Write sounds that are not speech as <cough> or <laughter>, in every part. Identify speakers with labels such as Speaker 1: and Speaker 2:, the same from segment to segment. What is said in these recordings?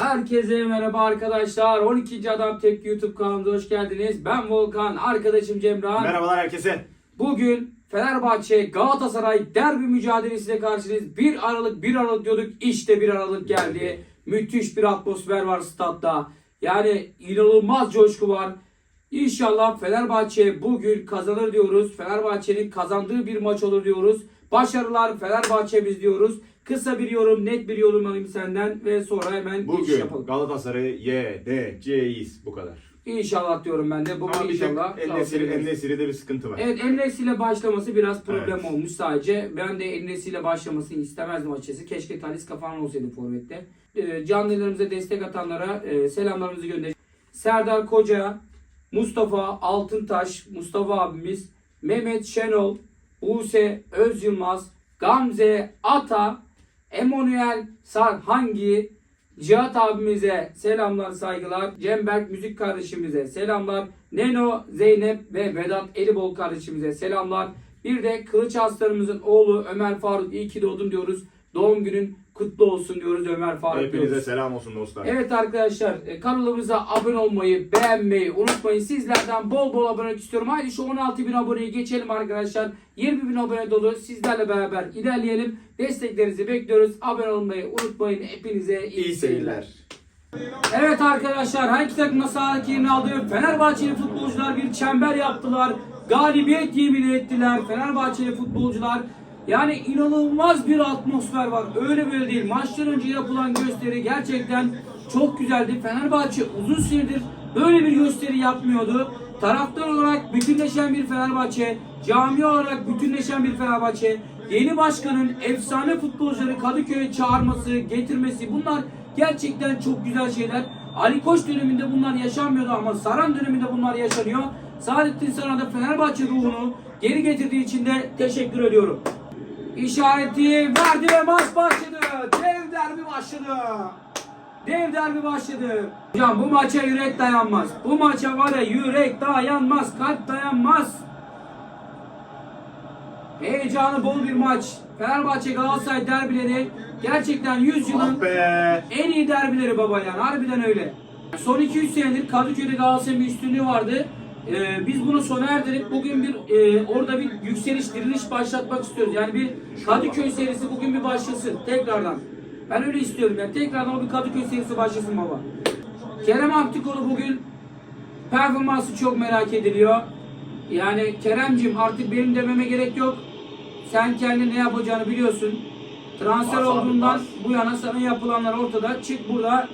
Speaker 1: Herkese merhaba arkadaşlar. 12. Adam Tepki YouTube kanalımıza hoş geldiniz. Ben Volkan, arkadaşım Cemran.
Speaker 2: Merhabalar herkese.
Speaker 1: Bugün Fenerbahçe Galatasaray derbi mücadelesiyle karşınız. 1 Aralık 1 Aralık diyorduk. İşte 1 Aralık geldi. Müthiş bir atmosfer var statta. Yani inanılmaz coşku var. İnşallah Fenerbahçe bugün kazanır diyoruz. Fenerbahçe'nin kazandığı bir maç olur diyoruz. Başarılar Fenerbahçe'miz diyoruz. Kısa bir yorum, net bir yorum alayım senden ve sonra hemen
Speaker 2: Bugün
Speaker 1: yapalım.
Speaker 2: Galatasaray'ı yeneceğiz. Bu kadar.
Speaker 1: İnşallah diyorum ben de. Bugün
Speaker 2: Ama bir tek
Speaker 1: inşallah.
Speaker 2: El
Speaker 1: Galatasaray'ı-
Speaker 2: Nesiri'de bir sıkıntı var.
Speaker 1: Evet Enes ile başlaması biraz problem
Speaker 2: Evet.
Speaker 1: olmuş sadece. Ben de Enes ile başlamasını istemezdim açıkçası. Keşke Talisca falan olsaydı forvette. Ee, canlı yayınlarımıza destek atanlara e, selamlarımızı gönderelim. Serdar Koca, Mustafa Altıntaş, Mustafa abimiz, Mehmet Şenol, Buse Öz Yılmaz, Gamze Ata, Emanuel Sarhangi, Cihat abimize selamlar saygılar. Cemberk müzik kardeşimize selamlar. Neno, Zeynep ve Vedat Elibol kardeşimize selamlar. Bir de Kılıç Aslanımızın oğlu Ömer Faruk iyi ki doğdun diyoruz. Doğum günün kutlu olsun diyoruz Ömer Faruk
Speaker 2: Hepinize
Speaker 1: diyoruz.
Speaker 2: selam olsun dostlar.
Speaker 1: Evet arkadaşlar e, kanalımıza abone olmayı, beğenmeyi unutmayın. Sizlerden bol bol abonelik istiyorum. Haydi şu 16 bin aboneyi geçelim arkadaşlar. 20 bin abone dolu sizlerle beraber ilerleyelim. Desteklerinizi bekliyoruz. Abone olmayı unutmayın. Hepinize iyi,
Speaker 2: İyi
Speaker 1: seyirler.
Speaker 2: seyirler.
Speaker 1: Evet arkadaşlar hangi takım sahadaki yerini aldı? Fenerbahçeli futbolcular bir çember yaptılar. Galibiyet yemin ettiler. Fenerbahçeli futbolcular yani inanılmaz bir atmosfer var. Öyle böyle değil. Maçtan önce yapılan gösteri gerçekten çok güzeldi. Fenerbahçe uzun süredir böyle bir gösteri yapmıyordu. Taraftar olarak bütünleşen bir Fenerbahçe, cami olarak bütünleşen bir Fenerbahçe, yeni başkanın efsane futbolcuları Kadıköy'e çağırması, getirmesi bunlar gerçekten çok güzel şeyler. Ali Koç döneminde bunlar yaşanmıyordu ama Saran döneminde bunlar yaşanıyor. Saadettin Saran'a da Fenerbahçe ruhunu geri getirdiği için de teşekkür ediyorum. İşareti verdi ve maç başladı. Dev derbi başladı. Dev derbi başladı. Hocam bu maça yürek dayanmaz. Bu maça var ya yürek dayanmaz, kalp dayanmaz. Heyecanı bol bir maç. Fenerbahçe Galatasaray derbileri gerçekten 100 yılın
Speaker 2: Ah
Speaker 1: en iyi derbileri baba yani harbiden öyle. Son 200 senedir Kadıköy'de Galatasaray'ın bir üstünlüğü vardı. Ee, biz bunu sona erdirip bugün bir e, orada bir yükseliş, diriliş başlatmak istiyoruz. Yani bir Kadıköy serisi bugün bir başlasın tekrardan. Ben öyle istiyorum yani tekrardan o bir Kadıköy serisi başlasın baba. Kerem Aktürkoğlu bugün performansı çok merak ediliyor. Yani Keremcim artık benim dememe gerek yok. Sen kendi ne yapacağını biliyorsun. Transfer olduğundan bu yana sana yapılanlar ortada. Çık burada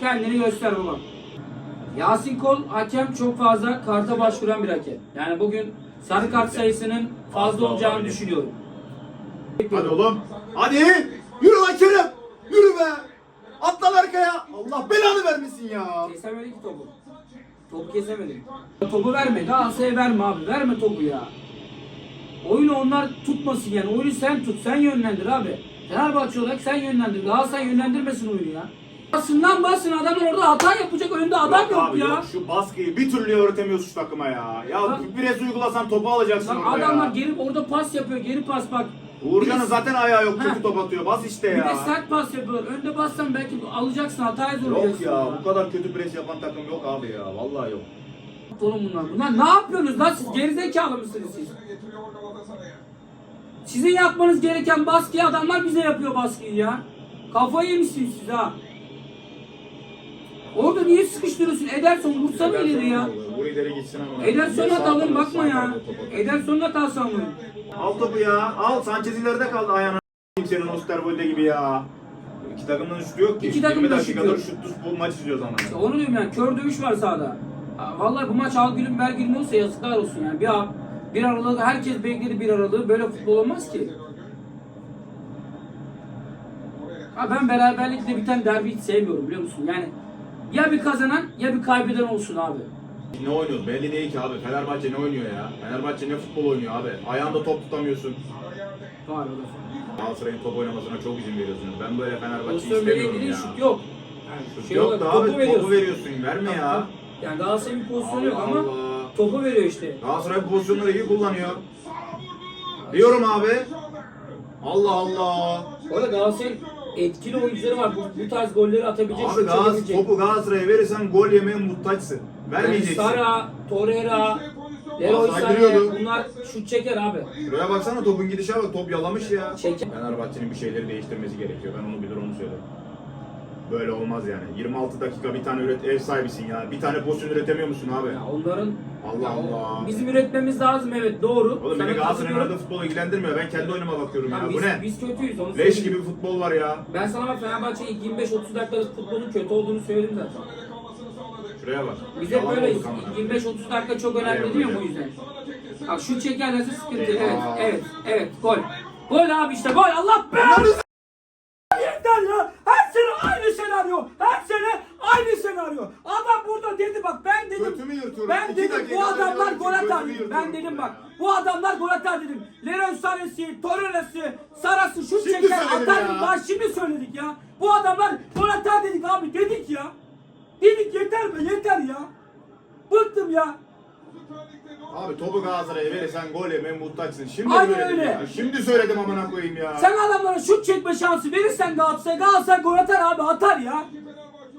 Speaker 1: kendini göster baba. Yasin Kol hakem çok fazla karta başvuran bir hakem. Yani bugün sarı kart sayısının fazla olacağını düşünüyorum.
Speaker 2: Hadi oğlum. Hadi. Yürü lan Kerem. Yürü be. Atlan arkaya. Allah belanı vermesin ya.
Speaker 1: Kesemedi ki topu. Topu kesemedi. Topu verme. Galatasaray'a verme abi. Verme topu ya. Oyunu onlar tutmasın yani. Oyunu sen tut. Sen yönlendir abi. Fenerbahçe olarak sen yönlendir. Galatasaray yönlendirmesin oyunu ya. Basın lan basın. Adamlar orada hata yapacak. Önünde adam yok,
Speaker 2: abi,
Speaker 1: ya.
Speaker 2: Yok. Şu baskıyı bir türlü öğretemiyorsun şu takıma ya. Ya
Speaker 1: Bak.
Speaker 2: biraz uygulasan topu alacaksın
Speaker 1: Lan
Speaker 2: orada
Speaker 1: adamlar
Speaker 2: ya.
Speaker 1: geri orada pas yapıyor. Geri pas bak.
Speaker 2: Uğurcan'ın zaten ayağı yok. Kötü top atıyor. Bas işte
Speaker 1: Bir
Speaker 2: ya.
Speaker 1: de sert pas yapıyorlar. Önde bassan belki alacaksın. Hataya zorlayacaksın.
Speaker 2: Yok ya. Bu kadar kötü pres yapan takım yok abi ya. Vallahi yok.
Speaker 1: Oğlum bunlar. Bunlar ne yapıyorsunuz lan siz? Gerizekalı mısınız siz? Sizin yapmanız gereken baskıyı adamlar bize yapıyor baskıyı ya. Kafayı yemişsiniz siz ha. Orada niye sıkıştırıyorsun? Ederson vursana ileri ya.
Speaker 2: Bu ileri gitsin ama.
Speaker 1: Ederson
Speaker 2: Sağ
Speaker 1: atalım bakma ya. hatası ama.
Speaker 2: Al topu ya. Al. Sanchez ileride kaldı ayağına. Senin Osterwolde gibi ya. İki takımın üçlü yok ki.
Speaker 1: İki takım
Speaker 2: 20
Speaker 1: da
Speaker 2: dakikadır
Speaker 1: şut
Speaker 2: şutsuz bu maç izliyoruz ama.
Speaker 1: İşte onu diyorum yani. Kör dövüş var sahada. Ha, Vallahi bu maç al gülüm ber gülüm olsa yazıklar olsun yani. Bir, bir aralığı herkes bekledi bir aralığı. Böyle futbol olmaz ki. Ha ben beraberlikle biten derbi hiç sevmiyorum biliyor musun? Yani ya bir kazanan ya bir kaybeden olsun abi.
Speaker 2: Ne oynuyor? Belli değil ki abi. Fenerbahçe ne oynuyor ya? Fenerbahçe ne futbol oynuyor abi? Ayağında top tutamıyorsun.
Speaker 1: Var o da.
Speaker 2: Galatasaray'ın top oynamasına çok izin veriyorsunuz. Ben böyle Fenerbahçe
Speaker 1: Pozisyon
Speaker 2: istemiyorum
Speaker 1: belli
Speaker 2: ya.
Speaker 1: şut yok.
Speaker 2: Şut
Speaker 1: Şey
Speaker 2: yok
Speaker 1: olarak
Speaker 2: da
Speaker 1: topu
Speaker 2: abi
Speaker 1: veriyorsun.
Speaker 2: topu veriyorsun. Verme ya.
Speaker 1: Yani Galatasaray'ın bir pozisyonu yok
Speaker 2: Allah
Speaker 1: ama
Speaker 2: Allah.
Speaker 1: topu veriyor işte.
Speaker 2: Galatasaray pozisyonları iyi kullanıyor. Diyorum abi. Allah Allah.
Speaker 1: Orada Galatasaray'ın etkili oyuncuları var. Bu, bu tarz golleri atabilecek,
Speaker 2: Abi Galatasaray,
Speaker 1: çekebilecek.
Speaker 2: topu Galatasaray'a verirsen gol yemeye muhtaçsın.
Speaker 1: Yani
Speaker 2: Vermeyeceksin.
Speaker 1: Sara, Torreira, Leroy
Speaker 2: Aslan
Speaker 1: Sané
Speaker 2: giriyordu.
Speaker 1: bunlar şut çeker abi.
Speaker 2: Şuraya baksana topun gidişe bak top yalamış ya.
Speaker 1: Çeker.
Speaker 2: Fenerbahçe'nin bir şeyleri değiştirmesi gerekiyor. Ben onu bilir onu söylerim. Böyle olmaz yani. 26 dakika bir tane üret ev sahibisin ya. Bir tane pozisyon üretemiyor musun abi?
Speaker 1: Ya onların
Speaker 2: Allah Allah.
Speaker 1: Bizim üretmemiz lazım evet doğru.
Speaker 2: Oğlum
Speaker 1: Sana
Speaker 2: beni Galatasaray'ın
Speaker 1: katılıyorum.
Speaker 2: oynadığı futbolu ilgilendirmiyor. Ben kendi oyunuma bakıyorum ya.
Speaker 1: Ya
Speaker 2: Bu
Speaker 1: biz,
Speaker 2: ne?
Speaker 1: biz kötüyüz onu
Speaker 2: Leş
Speaker 1: söyleyeyim.
Speaker 2: gibi bir futbol var ya.
Speaker 1: Ben sana bak Fenerbahçe ilk 25-30 dakikada futbolun kötü olduğunu söyledim zaten.
Speaker 2: Şuraya bak.
Speaker 1: Biz hep
Speaker 2: Yalan
Speaker 1: böyleyiz.
Speaker 2: olduk amına.
Speaker 1: 25-30 dakika çok önemli
Speaker 2: Evet,
Speaker 1: değil mi
Speaker 2: evet.
Speaker 1: bu yüzden? Bak şu çekerlerse sıkıntı. Evet,
Speaker 2: Eyvah.
Speaker 1: evet, evet. Gol. Gol abi işte gol. Allah belanı Yeter ya. Her sene aynı senaryo. Her sene aynı senaryo. Adam burada dedi dedim.
Speaker 2: Götümü yırtıyorum.
Speaker 1: Ben
Speaker 2: İki
Speaker 1: dedim
Speaker 2: dakika
Speaker 1: bu adamlar gol atar dedim. Ben dedim
Speaker 2: ya.
Speaker 1: bak. Bu adamlar gol atar dedim. Leroy Sané'si, Torreira'sı, Sara'sı şut
Speaker 2: Şimdi
Speaker 1: çeker
Speaker 2: söyledim
Speaker 1: atar
Speaker 2: ya.
Speaker 1: Daha şimdi söyledik ya. Bu adamlar gol atar dedik abi dedik ya. Dedik yeter mi yeter ya. Bıktım ya.
Speaker 2: Abi topu Galatasaray'a verirsen gol yemeye muhtaçsın. Şimdi
Speaker 1: Aynen
Speaker 2: söyledim
Speaker 1: öyle.
Speaker 2: ya. Şimdi söyledim amına koyayım ya.
Speaker 1: Sen adamlara şut çekme şansı verirsen Galatasaray, Galatasaray gol atar abi atar ya.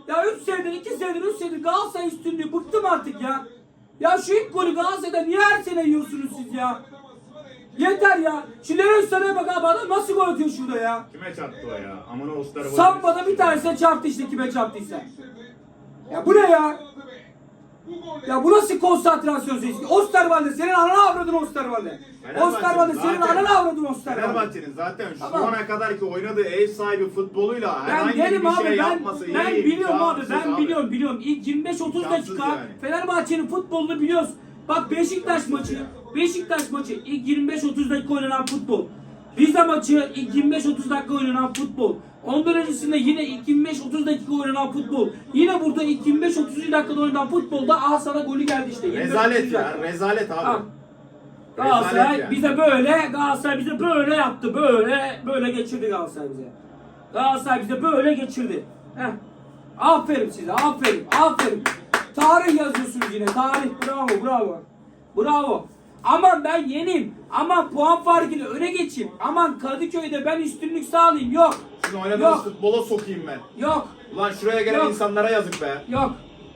Speaker 1: Ya 3 senedir, 2 senedir, 3 senedir Galatasaray üstünlüğü bıktım artık ya. Ya şu ilk golü Galatasaray'da niye her sene yiyorsunuz siz ya? Yeter ya. Şu Leroy Sané'ye bak abi adam nasıl gol atıyor şurada ya.
Speaker 2: Kime çarptı o ya? Amına Ostar'a
Speaker 1: Samba'da bir tanesine çarptı işte kime çarptıysa. Ya bu ne ya? Ya bu nasıl konsantrasyon sesi? Osterwalde senin ananı avradın Osterwalde. Osterwalde senin
Speaker 2: zaten-
Speaker 1: ananı avradın Osterwalde.
Speaker 2: Fenerbahçe'nin zaten şu
Speaker 1: Tamam.
Speaker 2: ana kadar ki oynadığı ev sahibi futboluyla
Speaker 1: Ben
Speaker 2: herhangi
Speaker 1: derim
Speaker 2: bir
Speaker 1: abi
Speaker 2: şey
Speaker 1: ben,
Speaker 2: yapması
Speaker 1: ben
Speaker 2: iyi,
Speaker 1: biliyorum abi
Speaker 2: imkansız
Speaker 1: ben biliyorum biliyorum. İlk 25-30
Speaker 2: İmkansız
Speaker 1: dakika
Speaker 2: yani.
Speaker 1: Fenerbahçe'nin futbolunu biliyoruz. Bak Beşiktaş maçı, Beşiktaş maçı ilk 25-30 dakika oynanan futbol. Rize maçı ilk 25-30 dakika oynanan futbol. Ondan öncesinde yine ilk 25-30 dakika oynanan futbol. Yine burada ilk 25-30 dakikada oynanan futbolda aha sana golü geldi işte. 25-30
Speaker 2: Rezalet ya, rezalet abi.
Speaker 1: Ha. Galatasaray
Speaker 2: yani.
Speaker 1: bize böyle, Galatasaray bize böyle yaptı. Böyle, böyle geçirdi Galatasaray bize. Galatasaray bize böyle geçirdi. Heh. Aferin size, aferin, aferin. Tarih yazıyorsunuz yine, tarih. Bravo, bravo. Bravo. Aman ben yeneyim. Aman puan farkıyla öne geçeyim. Aman Kadıköy'de ben üstünlük sağlayayım. Yok.
Speaker 2: Sizin oynadığınız
Speaker 1: Yok.
Speaker 2: futbola sokayım ben.
Speaker 1: Yok.
Speaker 2: Ulan şuraya gelen
Speaker 1: Yok.
Speaker 2: insanlara yazık be.
Speaker 1: Yok.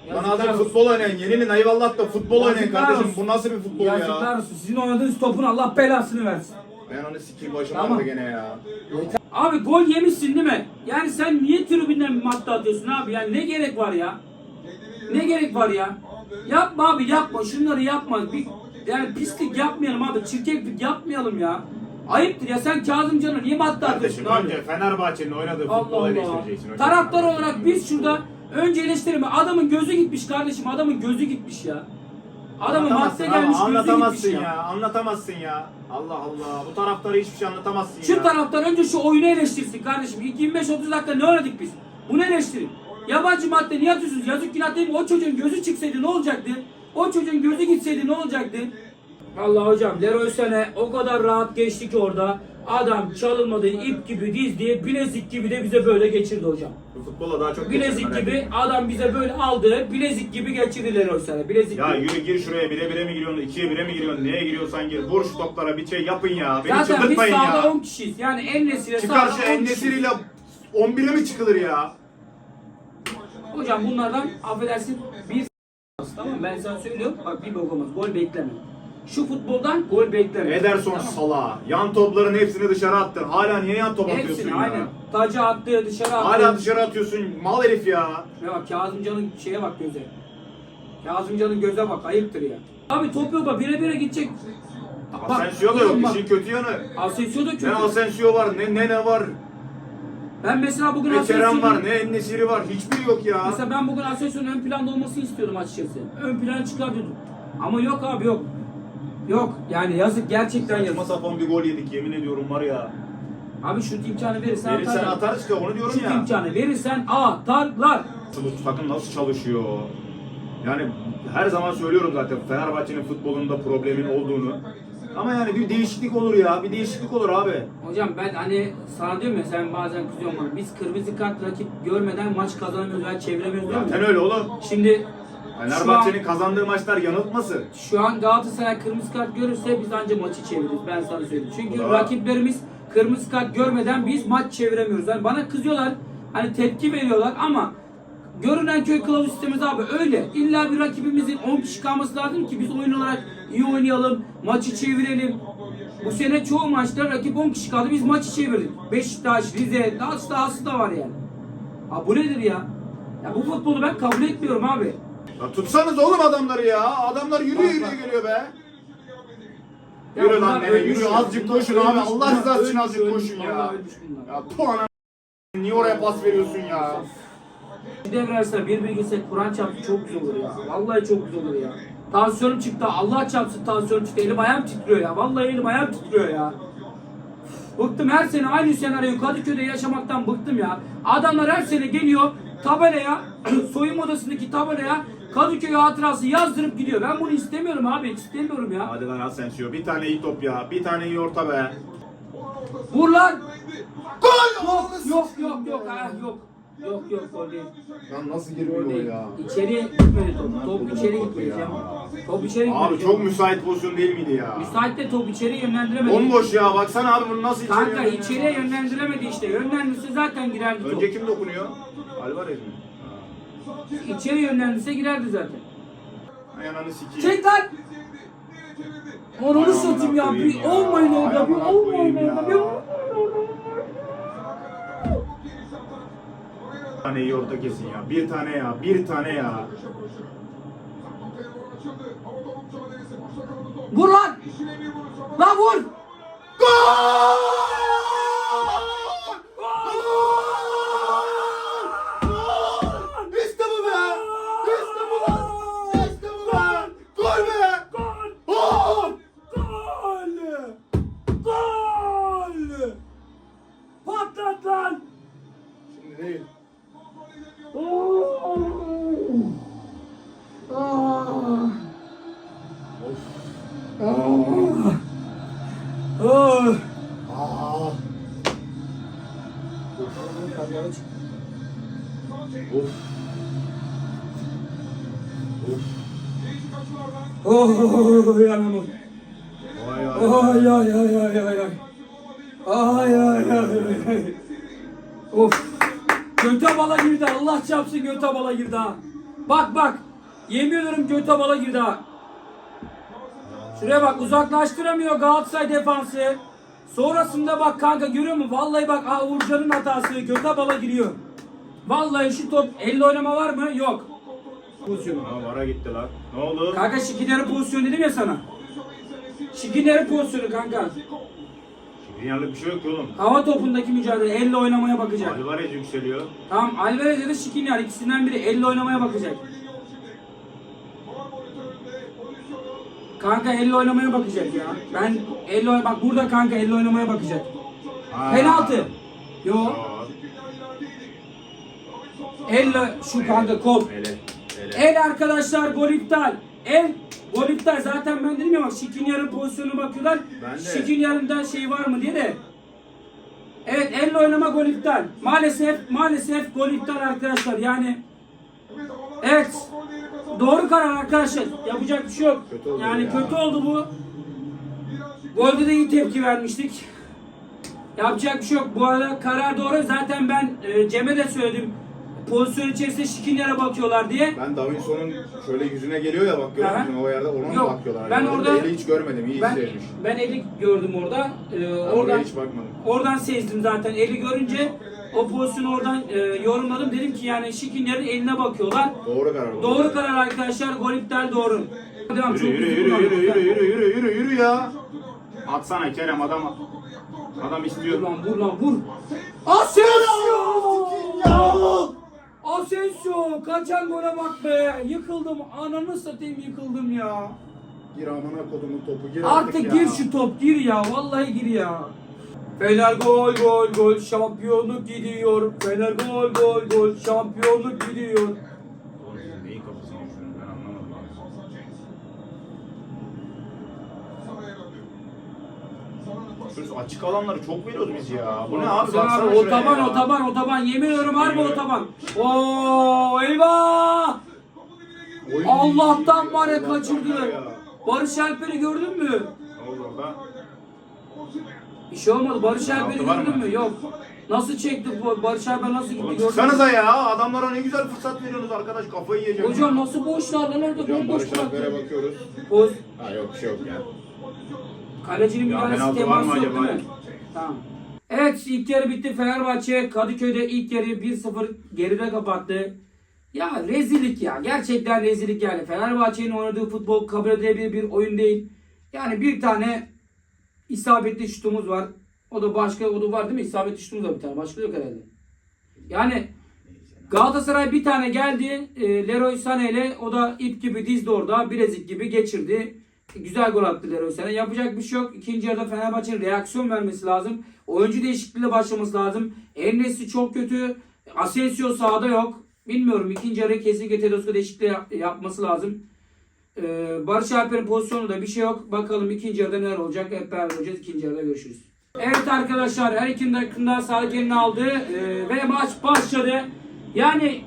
Speaker 2: Lan
Speaker 1: Yazıklar olsun.
Speaker 2: futbol oynayın. Yeninin eyvallah da futbol oynayın
Speaker 1: Yazıklar
Speaker 2: kardeşim.
Speaker 1: olsun.
Speaker 2: Bu nasıl bir futbol
Speaker 1: Yazıklar
Speaker 2: ya?
Speaker 1: olsun. Sizin oynadığınız topun Allah belasını versin.
Speaker 2: Ben onu sikeyim başım
Speaker 1: Tamam.
Speaker 2: gene ya.
Speaker 1: Abi gol yemişsin değil mi? Yani sen niye tribünden madde atıyorsun abi? Yani ne gerek var ya? Ne gerek var ya? Yapma abi yapma. Şunları yapma. Bir, yani pislik yapmayalım abi. Çirkeflik yapmayalım ya. Ayıptır ya. Sen Kazımcan'a niye madde atıyorsun
Speaker 2: Kardeşim
Speaker 1: abi?
Speaker 2: önce Fenerbahçe'nin oynadığı
Speaker 1: Allah
Speaker 2: futbolu
Speaker 1: Allah.
Speaker 2: eleştireceksin. Önce
Speaker 1: Taraftar olarak biz şurada önce eleştirelim. Adamın gözü gitmiş kardeşim. Adamın gözü gitmiş ya. Adamın
Speaker 2: Anlatamazsın
Speaker 1: madde gelmiş gözü
Speaker 2: Anlatamazsın
Speaker 1: gitmiş
Speaker 2: ya.
Speaker 1: ya.
Speaker 2: Anlatamazsın ya. Allah Allah. Bu taraftarı hiçbir şey anlatamazsın
Speaker 1: Şu
Speaker 2: ya.
Speaker 1: taraftar önce şu oyunu eleştirsin kardeşim. İlk 25-30 dakika ne oynadık biz? Bunu eleştirin. Yabancı madde niye atıyorsunuz? Yazık günah değil mi? O çocuğun gözü çıksaydı ne olacaktı? O çocuğun gözü gitseydi ne olacaktı? Vallahi hocam Leroy Sané o kadar rahat geçti ki orada. Adam çalınmadı ip gibi dizdi, bilezik gibi de bize böyle geçirdi hocam.
Speaker 2: Futbola daha çok
Speaker 1: Bilezik
Speaker 2: merak
Speaker 1: gibi adam bize böyle aldı, bilezik gibi geçirdi Leroy Sané. Bilezik
Speaker 2: Ya
Speaker 1: gibi.
Speaker 2: yürü gir şuraya bire bire mi giriyorsun, ikiye bire mi giriyorsun, neye giriyorsan gir. Vur şu toplara bir şey yapın ya. Beni
Speaker 1: Zaten biz
Speaker 2: çıldırtmayın
Speaker 1: sahada
Speaker 2: ya.
Speaker 1: 10 kişiyiz. Yani en nesile
Speaker 2: Çıkar
Speaker 1: sahada
Speaker 2: şu
Speaker 1: 10 kişiyiz.
Speaker 2: Ennesiri'yle 11'e mi çıkılır ya?
Speaker 1: Hocam bunlardan affedersin bir tamam ben sana söylüyorum bak bir bok olmaz gol bekleme. Şu futboldan gol bekleme.
Speaker 2: Ederson
Speaker 1: Tamam.
Speaker 2: Salah. Yan topların hepsini dışarı attın. Hala niye yan top atıyorsun
Speaker 1: Hepsini
Speaker 2: ya?
Speaker 1: aynen. Tacı attı dışarı attı.
Speaker 2: Hala dışarı atıyorsun. Mal herif ya.
Speaker 1: Ya bak Kazımcan'ın şeye bak göze. Kazımcan'ın göze bak ayıptır ya. Abi top yok bak bire bire gidecek.
Speaker 2: Asensio da yok.
Speaker 1: bak,
Speaker 2: İşin kötü yanı.
Speaker 1: Asensio da kötü.
Speaker 2: Ne Asensio var, ne Nene var,
Speaker 1: Ben mesela bugün
Speaker 2: ne Kerem var, ne Ennesiri var. Hiçbiri yok ya.
Speaker 1: Mesela ben bugün Asensio'nun ön planda olmasını istiyordum açıkçası. Ön plana çıkartıyordum. Ama yok abi yok. Yok yani yazık gerçekten yazık.
Speaker 2: Saçma sapan bir gol yedik yemin ediyorum var ya.
Speaker 1: Abi şut imkanı verirsen
Speaker 2: Verirsen
Speaker 1: atarlar.
Speaker 2: atar işte onu diyorum
Speaker 1: Şut
Speaker 2: ya.
Speaker 1: imkanı verirsen atarlar.
Speaker 2: Bu takım nasıl çalışıyor? Yani her zaman söylüyorum zaten Fenerbahçe'nin futbolunda problemin olduğunu. Ama yani bir değişiklik olur ya. Bir değişiklik olur abi.
Speaker 1: Hocam ben hani sana diyorum ya sen bazen kızıyorsun bana. Biz kırmızı kart rakip görmeden maç kazanamıyoruz veya çeviremiyoruz diyorum ya.
Speaker 2: öyle oğlum.
Speaker 1: Şimdi
Speaker 2: Fenerbahçe'nin kazandığı maçlar yanıltması.
Speaker 1: şu an Galatasaray kırmızı kart görürse biz anca maçı çeviririz ben sana söyleyeyim. Çünkü
Speaker 2: Ulan.
Speaker 1: rakiplerimiz kırmızı kart görmeden biz maç çeviremiyoruz. Yani bana kızıyorlar. Hani tepki veriyorlar ama görünen köy kılavuz sistemimiz abi öyle. İlla bir rakibimizin 10 kişi kalması lazım ki biz oyun olarak iyi oynayalım, maçı çevirelim. Bu sene çoğu maçta rakip 10 kişi kaldı biz maçı çevirdik. Beşiktaş, Rize, daha dahası da var yani. Ha bu nedir ya? Ya bu futbolu ben kabul etmiyorum abi.
Speaker 2: Ya tutsanız oğlum adamları ya. Adamlar yürüyor yürüyor geliyor be. Yürü lan nene yürü azıcık koşun abi. Allah rızası için azıcık koşun ya. Ya bu ana niye oraya pas veriyorsun ya?
Speaker 1: Bir devre bir bir gitse Kur'an çarptı çok güzel olur ya. Vallahi çok güzel olur ya. Tansiyonum çıktı. Allah çarpsın tansiyonum çıktı. Elim ayağım titriyor ya. Vallahi elim ayağım titriyor ya. Bıktım her sene aynı senaryoyu Kadıköy'de yaşamaktan bıktım ya. Adamlar her sene geliyor tabelaya, <clears throat> soyunma odasındaki tabelaya Kadıköy hatırası yazdırıp gidiyor. Ben bunu istemiyorum abi, istemiyorum ya.
Speaker 2: Hadi lan Asensio bir tane iyi top ya. Bir tane iyi orta be.
Speaker 1: Vur lan!
Speaker 2: Gol!
Speaker 1: Yok, yok, yok, yok, ha, yok. Yok, yok, gol değil.
Speaker 2: Lan nasıl girmiyor
Speaker 1: değil.
Speaker 2: ya?
Speaker 1: İçeri gitmedi top. Top içeri gitmedi ya. Top içeri gitmedi.
Speaker 2: Abi çok müsait pozisyon değil miydi ya?
Speaker 1: Müsait de top içeri yönlendiremedi.
Speaker 2: Bomboş ya baksana abi bunu nasıl içeri
Speaker 1: Kanka
Speaker 2: yönlendiriyor?
Speaker 1: içeriye yönlendiremedi işte. Yönlendirse zaten girerdi top.
Speaker 2: Önce kim dokunuyor? Alvarez mi?
Speaker 1: İçeri yönlendirse girerdi zaten.
Speaker 2: Ay ananı sikeyim.
Speaker 1: Çek lan!
Speaker 2: Ay
Speaker 1: satayım ya. Bir olmayın
Speaker 2: Ay
Speaker 1: orada. Bir olmayın orada. Bir
Speaker 2: tane iyi orta kesin ya. Bir tane ya. Bir tane ya.
Speaker 1: Vur lan! Lan vur!
Speaker 2: İşte Vay
Speaker 1: Ay ay ay ay ay ay. Ay ay ay ay. Of. Göte bala girdi. Allah çarpsın göte bala girdi ha. Bak bak. Yemin ediyorum göte bala girdi ha. Şuraya bak uzaklaştıramıyor Galatasaray defansı. Sonrasında bak kanka görüyor musun? Vallahi bak ha Uğurcan'ın hatası. Göte bala giriyor. Vallahi şu top elle oynama var mı? Yok. Pozisyonu.
Speaker 2: Ha vara gitti lan. Ne oldu?
Speaker 1: Kanka Şikiner'in pozisyonu dedim ya sana. Şikiner'in pozisyonu kanka.
Speaker 2: Dünyalık bir şey yok ki oğlum.
Speaker 1: Hava topundaki mücadele elle oynamaya bakacak.
Speaker 2: Alvarez yükseliyor.
Speaker 1: Tamam Alvarez ya da Şikiner ikisinden biri elle oynamaya bakacak. Kanka elle oynamaya bakacak ya. Ben elle oyn- bak burada kanka elle oynamaya bakacak.
Speaker 2: Ha.
Speaker 1: Penaltı. Yo.
Speaker 2: Aa,
Speaker 1: Elle şu kanka kol.
Speaker 2: Ele.
Speaker 1: El arkadaşlar gol iptal. El gol iptal. Zaten ben dedim ya bak Şikinyar'ın pozisyonuna bakıyorlar.
Speaker 2: Ben de.
Speaker 1: Şikinyar'ın şey var mı diye de. Evet elle oynama gol iptal. Maalesef maalesef gol iptal arkadaşlar. Yani evet doğru karar arkadaşlar. Yapacak bir şey yok.
Speaker 2: Kötü oldu
Speaker 1: yani
Speaker 2: ya.
Speaker 1: kötü oldu bu. Golde de iyi tepki vermiştik. Yapacak bir şey yok. Bu arada karar doğru. Zaten ben e, Cem'e de söyledim. Pozisyon içerisinde Şikinyar'a bakıyorlar diye.
Speaker 2: Ben Davinson'un şöyle yüzüne geliyor ya bak görüyor musun o yerde ona
Speaker 1: Yok,
Speaker 2: bakıyorlar?
Speaker 1: ben
Speaker 2: Yani
Speaker 1: orada-
Speaker 2: Eli hiç görmedim iyi
Speaker 1: Ben,
Speaker 2: seyirmiş.
Speaker 1: ben eli gördüm orada. Ee,
Speaker 2: Ben
Speaker 1: oradan
Speaker 2: hiç bakmadım.
Speaker 1: oradan sezdim zaten. Eli görünce o pozisyonu oradan e, yorumladım. Dedim ki yani Şikinyar'ın eline bakıyorlar.
Speaker 2: Doğru karar.
Speaker 1: Doğru karar arkadaşlar. Gol iptal doğru. Devam
Speaker 2: Yürü
Speaker 1: çok
Speaker 2: yürü yürü yürü yürü yürü yürü yürü yürü ya. Atsana Kerem adam adam
Speaker 1: Vur
Speaker 2: istiyor.
Speaker 1: lan vur lan vur. Asensio! Asensio! Kaçan gole bak be. Yıkıldım. Ananı satayım yıkıldım ya.
Speaker 2: Gir amına kodumun topu gir
Speaker 1: Artık
Speaker 2: artık,
Speaker 1: gir
Speaker 2: ya.
Speaker 1: şu top gir ya. Vallahi gir ya. Fener gol gol gol şampiyonluk gidiyor. Fener gol gol gol şampiyonluk gidiyor.
Speaker 2: Oğlum siz neyin kafasını yaşıyorsunuz ben anlamadım abi. Şu açık alanları çok veriyoruz biz ya. Bu ne abi
Speaker 1: Baksana abi,
Speaker 2: şuraya
Speaker 1: otoban
Speaker 2: ya.
Speaker 1: otoban otoban yemin ediyorum harbi otoban. Oo eyvah!
Speaker 2: Oy.
Speaker 1: Allah'tan var ya kaçırdı. Barış Alper'i gördün mü?
Speaker 2: Ne oldu orada?
Speaker 1: Bir şey olmadı. Barış Alper'i
Speaker 2: var
Speaker 1: gördün
Speaker 2: mı?
Speaker 1: mü? Yok. Nasıl çekti bu? Barış Alper nasıl gitti?
Speaker 2: Oğlum
Speaker 1: gördün mü?
Speaker 2: çıksanıza ya. Adamlara ne güzel fırsat veriyorsunuz arkadaş. Kafayı yiyeceğim.
Speaker 1: Hocam nasıl boşlar lan orada?
Speaker 2: Hocam
Speaker 1: Bomboş
Speaker 2: Barış Alper'e
Speaker 1: bıraktı.
Speaker 2: bakıyoruz.
Speaker 1: Poz.
Speaker 2: Ha yok bir şey yok ya.
Speaker 1: Kalecinin
Speaker 2: Ya
Speaker 1: müdahalesi
Speaker 2: penaltı var mı
Speaker 1: teması yok
Speaker 2: acaba?
Speaker 1: değil mi? Tamam. Evet ilk yarı bitti. Fenerbahçe Kadıköy'de ilk yarı 1-0 geride kapattı. Ya rezillik ya. Gerçekten rezillik yani. Fenerbahçe'nin oynadığı futbol kabul edilebilir bir oyun değil. Yani bir tane isabetli şutumuz var. O da başka o da var değil mi? İsabetli şutumuz var bir tane. Başka yok herhalde. Yani Galatasaray bir tane geldi. E, Leroy Sané ile o da ip gibi dizdi orada. Bilezik gibi geçirdi. Güzel gol attı Leroy Sané. Yapacak bir şey yok. İkinci yarıda Fenerbahçe'nin reaksiyon vermesi lazım. Oyuncu değişikliğiyle başlaması lazım. Enes'i çok kötü. Asensio sahada yok. Bilmiyorum. ikinci yarı kesinlikle Tedesco değişikliği yap- yapması lazım. Ee, Barış Alper'in pozisyonu da bir şey yok. Bakalım ikinci yarıda neler olacak. Hep beraber olacağız. İkinci yarıda görüşürüz. Evet arkadaşlar her iki dakikada sağlık yerini aldı. Ee, ve maç başladı. Yani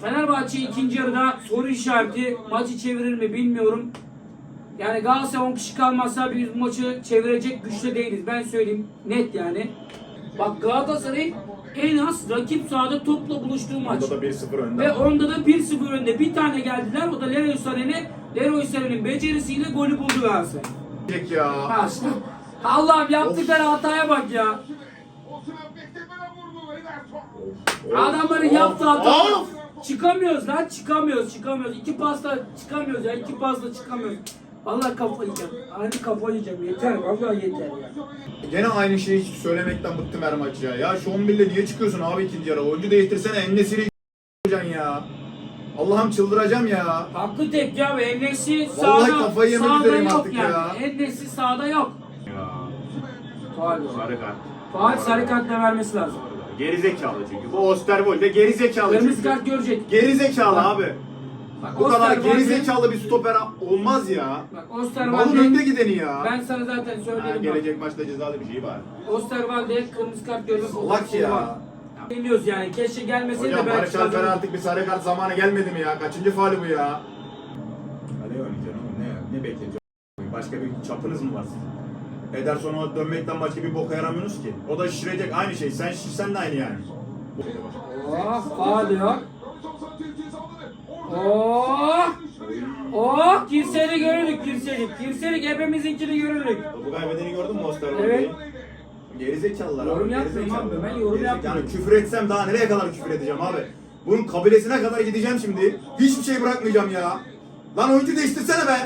Speaker 1: Fenerbahçe ikinci yarıda soru işareti maçı çevirir mi bilmiyorum. Yani Galatasaray 10 kişi kalmazsa biz bu maçı çevirecek güçte değiliz. Ben söyleyeyim net yani. Bak Galatasaray'ın en az rakip sahada topla buluştuğu maç.
Speaker 2: Onda da 1-0 önde.
Speaker 1: Ve onda da 1-0 önde. Bir tane geldiler. O da Leroy Sané'nin Leroy Sané'nin becerisiyle golü buldu Galatasaray.
Speaker 2: Ya.
Speaker 1: Ha işte. Allah'ım yaptıkları hataya bak ya. Adamların yaptığı hata.
Speaker 2: of.
Speaker 1: Çıkamıyoruz lan çıkamıyoruz çıkamıyoruz. İki pasla çıkamıyoruz ya iki pasla çıkamıyoruz. Vallahi kafayı yiyeceğim. Aynı kafayı yiyeceğim. Yeter vallahi yeter ya.
Speaker 2: Gene aynı şeyi söylemekten bıktım her maç ya. Ya şu 11'le niye çıkıyorsun abi ikinci yarı? Oyuncu değiştirsene Ennesiri yapacaksın ya. Allah'ım çıldıracağım ya.
Speaker 1: Haklı tek ya Ennesi
Speaker 2: Vallahi
Speaker 1: sağda,
Speaker 2: kafayı yemek
Speaker 1: sağda
Speaker 2: üzereyim
Speaker 1: yok
Speaker 2: artık
Speaker 1: yani.
Speaker 2: ya.
Speaker 1: Ennesi sağda yok.
Speaker 2: Ya
Speaker 1: Faal.
Speaker 2: sarı kart.
Speaker 1: Faal sarı kart da vermesi lazım.
Speaker 2: Geri zekalı çünkü. Bu Osterwold de geri zekalı
Speaker 1: Kırmızı
Speaker 2: çünkü.
Speaker 1: kart görecek.
Speaker 2: Geri zekalı abi.
Speaker 1: Bak,
Speaker 2: Bu kadar
Speaker 1: Osterwolde-
Speaker 2: geri zekalı bir stoper olmaz ya.
Speaker 1: Bak
Speaker 2: Malın
Speaker 1: Osterwalde
Speaker 2: önde gideni ya.
Speaker 1: ben sana zaten
Speaker 2: Ha,
Speaker 1: söyledim. bak.
Speaker 2: gelecek maçta cezalı bir şey var.
Speaker 1: Osterwalde kırmızı kart görme
Speaker 2: Salak
Speaker 1: potansiyeli
Speaker 2: ya.
Speaker 1: Biliyoruz yani keşke gelmeseydi
Speaker 2: Hocam
Speaker 1: de
Speaker 2: Barış
Speaker 1: belki
Speaker 2: Alper
Speaker 1: kazanırdık.
Speaker 2: artık bir sarı kart zamanı gelmedi mi ya? Kaçıncı faali bu ya? Hadi oynayacaksın oğlum ne, ne bekleyeceksin? Başka bir çapınız mı var sizin? Ederson'a dönmekten başka bir boka yaramıyorsunuz ki. O da şişirecek aynı şey. Sen şişsen de aynı yani.
Speaker 1: Oh faal yok. Oh! Oh! Girseydi görürdük girseydik. Girseydik hepimizinkini görürdük.
Speaker 2: Bu kaybedeni gördün mü Osterwold'u?
Speaker 1: Evet.
Speaker 2: Gerizekalılar
Speaker 1: Yorum
Speaker 2: abi.
Speaker 1: yapmıyorum abi, ben yorum
Speaker 2: Gerizek-
Speaker 1: yapmıyorum.
Speaker 2: Yani küfür etsem daha nereye kadar küfür edeceğim abi? Bunun kabilesine kadar gideceğim şimdi. Hiçbir şey bırakmayacağım ya. Lan oyuncu değiştirsene be.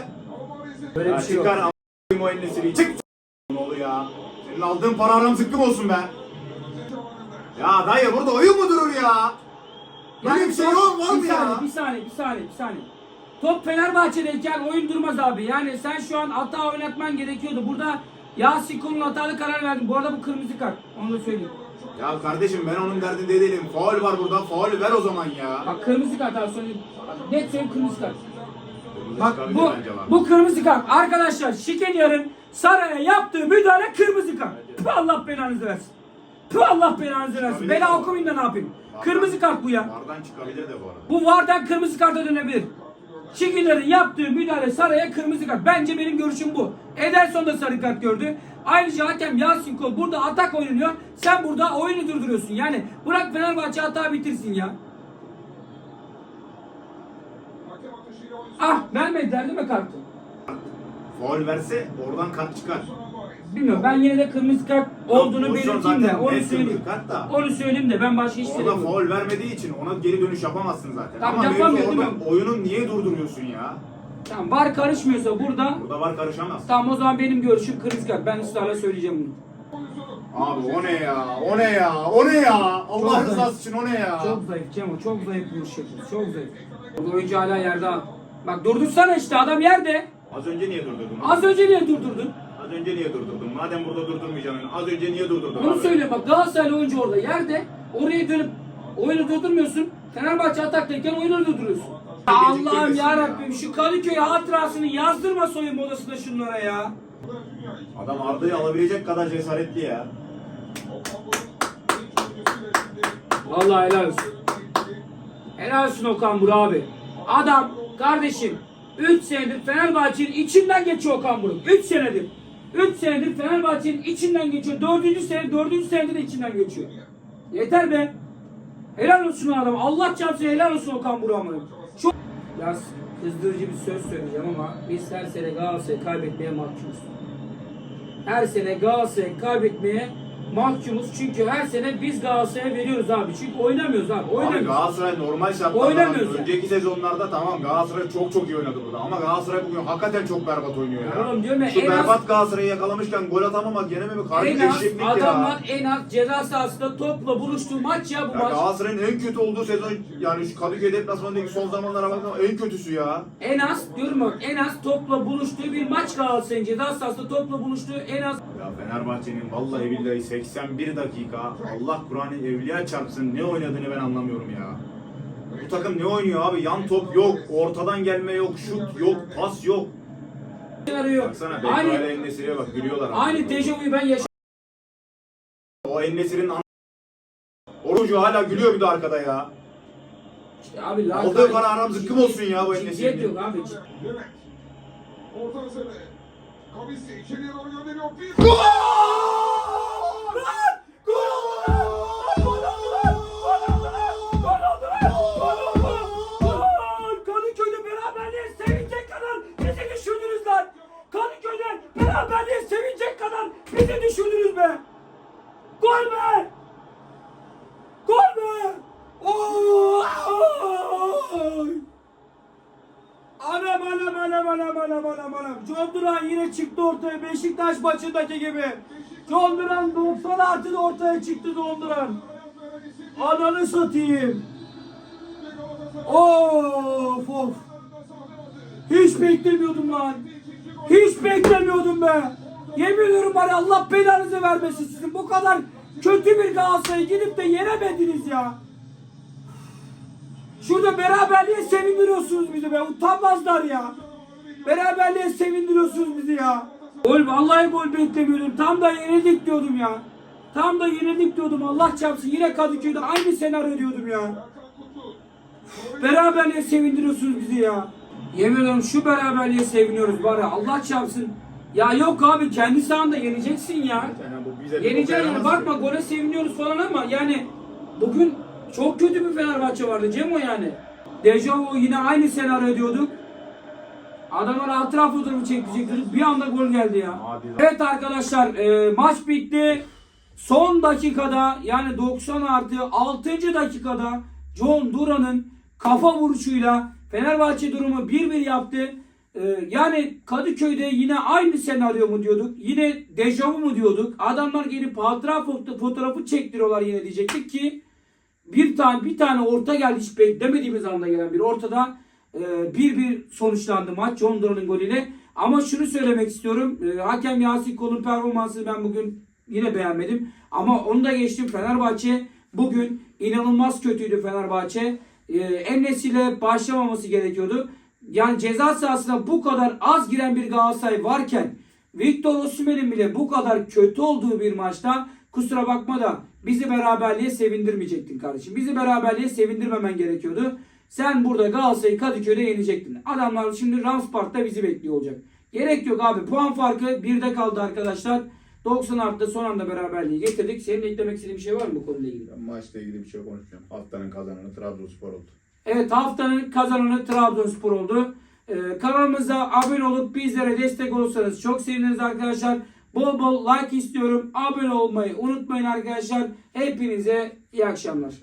Speaker 1: Böyle bir şey yok.
Speaker 2: çıkar a**ayım o elini Çık. Ne oldu ya? Senin aldığın para aram zıkkım olsun be. Ya dayı burada oyun mu durur ya? Bir şey
Speaker 1: top-
Speaker 2: yok var mı
Speaker 1: bir
Speaker 2: ya?
Speaker 1: Saniye, bir saniye, bir saniye, bir saniye. Top Fenerbahçe'deyken oyun durmaz abi. Yani sen şu an hata oynatman gerekiyordu. Burada Yasin Kul'un hatalı karar verdin. Bu arada bu kırmızı kart. Onu da söyleyeyim.
Speaker 2: Ya kardeşim ben onun derdinde değilim. Faul var burada. Faul ver o zaman ya.
Speaker 1: Bak kırmızı kart abi söyleyeyim. Net söyleyeyim kırmızı kart. Bak bu
Speaker 2: bence var.
Speaker 1: bu kırmızı kart. Arkadaşlar Şikenyar'ın Saray'a yaptığı müdahale kırmızı kart. Allah belanızı versin. Püh Allah belanızı versin. Bela
Speaker 2: mi?
Speaker 1: okumayın da ne yapayım. Kırmızı kart bu ya.
Speaker 2: Vardan çıkabilir de bu arada.
Speaker 1: Bu vardan kırmızı karta dönebilir. Şikirlerin yaptığı müdahale Saray'a kırmızı kart. Bence benim görüşüm bu. Ederson da sarı kart gördü. Ayrıca hakem Yasin Kol burada atak oynanıyor. Sen burada oyunu durduruyorsun. Yani bırak Fenerbahçe hata bitirsin ya. Ah vermediler değil mi kartı?
Speaker 2: Faul verse oradan kart çıkar.
Speaker 1: Bilmiyorum ben yine de kırmızı kart olduğunu
Speaker 2: pozisyon
Speaker 1: belirteyim de
Speaker 2: zaten
Speaker 1: onu
Speaker 2: net
Speaker 1: söyleyeyim.
Speaker 2: kırmızı kart da.
Speaker 1: Onu söyleyeyim de ben başka hiç
Speaker 2: Orada
Speaker 1: söylemiyorum.
Speaker 2: faul vermediği için ona geri dönüş yapamazsın zaten.
Speaker 1: Tamam,
Speaker 2: Ama mevzu
Speaker 1: yapamıyor, değil
Speaker 2: orada
Speaker 1: mi?
Speaker 2: oyunu niye durduruyorsun ya?
Speaker 1: Tamam var karışmıyorsa burada
Speaker 2: Burada var karışamaz.
Speaker 1: tamam o zaman benim görüşüm kırmızı kart. Ben ısrarla söyleyeceğim bunu.
Speaker 2: Abi o ne ya? O ne ya? O ne ya? Allah
Speaker 1: Çok
Speaker 2: rızası için o ne ya?
Speaker 1: Çok zayıf Cemo, çok zayıf vuruş yapıyor. Çok zayıf. Bu oyuncu hala yerde abi. Bak durdursana işte adam yerde.
Speaker 2: Az önce niye durdurdun?
Speaker 1: Az önce niye durdurdun?
Speaker 2: Önce niye durdurdun? Madem burada durdurmayacaksın, az önce niye durdurdun?
Speaker 1: Onu
Speaker 2: abi?
Speaker 1: söyle bak Galatasaraylı oyuncu orada yerde. Oraya dönüp oyunu durdurmuyorsun. Fenerbahçe ataktayken oyunu durduruyorsun. Allah'ım
Speaker 2: ya.
Speaker 1: Rabbim şu Kadıköy hatırasını yazdırma soyunma odasında şunlara ya.
Speaker 2: Adam Arda'yı alabilecek kadar cesaretli ya.
Speaker 1: Vallahi helal olsun. Helal olsun Okan Buruk abi. Adam kardeşim 3 senedir Fenerbahçe'nin içinden geçiyor Okan Buruk. 3 senedir. 3 senedir Fenerbahçe'nin içinden geçiyor. 4. sene 4. senede de içinden geçiyor. Yeter be. Helal olsun adam. Allah çarpsın helal olsun Okan Burak'ın. Çok biraz kızdırıcı bir söz söyleyeceğim ama biz her sene Galatasaray'ı kaybetmeye mahkumuz. Her sene Galatasaray'ı kaybetmeye mahkumuz. Çünkü her sene biz Galatasaray'a veriyoruz abi. Çünkü oynamıyoruz abi.
Speaker 2: Abi
Speaker 1: Oynamıyoruz.
Speaker 2: Galatasaray normal şartlarda
Speaker 1: Oynamıyoruz
Speaker 2: önceki sezonlarda tamam Galatasaray çok çok iyi oynadı burada ama Galatasaray bugün hakikaten çok berbat oynuyor ya.
Speaker 1: Oğlum diyorum ya,
Speaker 2: Şu
Speaker 1: en az-
Speaker 2: berbat Galatasaray'ı yakalamışken gol atamamak yenememek harbi
Speaker 1: En az
Speaker 2: eşeklik
Speaker 1: adamlar
Speaker 2: ya.
Speaker 1: en az ceza sahasında topla buluştuğu maç ya bu
Speaker 2: Ya
Speaker 1: maç.
Speaker 2: Galatasaray'ın en kötü olduğu sezon yani şu Kadıköy deplasmanındaki son zamanlara bakalım en kötüsü ya.
Speaker 1: En az diyorum bak en az topla buluştuğu bir maç Galatasaray'ın ceza sahasında topla buluştuğu en az
Speaker 2: Ya Fenerbahçe'nin vallahi billahi 81 dakika Allah Kur'an'ı evliya çarpsın ne oynadığını ben anlamıyorum ya. Bu takım ne oynuyor abi? Yan top yok, ortadan gelme yok, şut yok, pas yok.
Speaker 1: arıyor.
Speaker 2: Baksana
Speaker 1: Aynı
Speaker 2: Ennesir'e bak gülüyorlar.
Speaker 1: aynı dejavuyu ben yaşadım.
Speaker 2: O Ennesir'in an... Orucu hala gülüyor bir de arkada ya.
Speaker 1: İşte abi la
Speaker 2: Aldığı para aram zıkkım olsun ya bu
Speaker 1: Ciddiyet
Speaker 2: Ennesir'in.
Speaker 1: yok abi.
Speaker 3: Mehmet. Orta üzerine. Kavisli içeriye doğru gönderiyor. Bir
Speaker 1: Gol! Beraberliğe sevinecek kadar bizi düşürdünüz be! Gol be! Gol be! Oo! Anam anam anam anam anam anam anam. John Duran yine çıktı ortaya Beşiktaş maçındaki gibi. John Duran 90 artıda ortaya çıktı John Duran. Ananı satayım. Of of. Hiç beklemiyordum lan. Hiç beklemiyordum be. Yemin ediyorum ya, Allah belanızı vermesin sizin. Bu kadar kötü bir Galatasaray'ı gidip de yenemediniz ya. Şurada beraberliğe sevindiriyorsunuz bizi be. Utanmazlar ya. Beraberliğe sevindiriyorsunuz bizi ya. Gol vallahi gol beklemiyordum. Tam da yenildik diyordum ya. Tam da yenildik diyordum. Allah çarpsın. Yine Kadıköy'de aynı senaryo diyordum ya. Beraberliğe sevindiriyorsunuz bizi ya. Yemin ediyorum şu beraberliğe seviniyoruz ya. Allah çarpsın. Ya yok abi kendi sahanda yeneceksin ya.
Speaker 2: Yani boka
Speaker 1: yani bakma gole seviniyoruz falan ama yani bugün çok kötü bir Fenerbahçe vardı Cemo yani. Dejavu yine aynı senaryo diyorduk. Adamlar altı fotoğrafı çekecektir. Bir anda gol geldi ya. Evet arkadaşlar e, maç bitti. Son dakikada yani 90 artı 6. dakikada John Duran'ın kafa vuruşuyla Fenerbahçe durumu 1-1 yaptı. E, yani Kadıköy'de yine aynı senaryo mu diyorduk? Yine dejavu mu diyorduk? Adamlar gelip hatıra foto- fotoğrafı çektiriyorlar yine diyecektik ki bir tane bir tane orta geldi hiç beklemediğimiz anda gelen bir ortada e, bir bir sonuçlandı maç John Duran'ın golüyle. Ama şunu söylemek istiyorum. e, hakem Yasin Kol'un performansını ben bugün yine beğenmedim. Ama onu da geçtim. Fenerbahçe bugün inanılmaz kötüydü Fenerbahçe. E, Ennesi'yle başlamaması gerekiyordu. Yani ceza sahasına bu kadar az giren bir Galatasaray varken Victor Osimhen'in bile bu kadar kötü olduğu bir maçta kusura bakma da bizi beraberliğe sevindirmeyecektin kardeşim. Bizi beraberliğe sevindirmemen gerekiyordu. Sen burada Galatasaray'ı Kadıköy'de yenecektin. Adamlar şimdi Ramspark'ta bizi bekliyor olacak. Gerek yok abi. Puan farkı birde kaldı arkadaşlar. 90 artı son anda beraberliği getirdik. Senin eklemek istediğin bir şey var mı bu konuyla ilgili?
Speaker 2: Ben maçla ilgili bir şey konuşacağım. Haftanın kazananı Trabzonspor oldu.
Speaker 1: Evet haftanın kazananı Trabzonspor oldu. Ee, kanalımıza abone olup bizlere destek olursanız çok seviniriz arkadaşlar. Bol bol like istiyorum. Abone olmayı unutmayın arkadaşlar. Hepinize iyi akşamlar.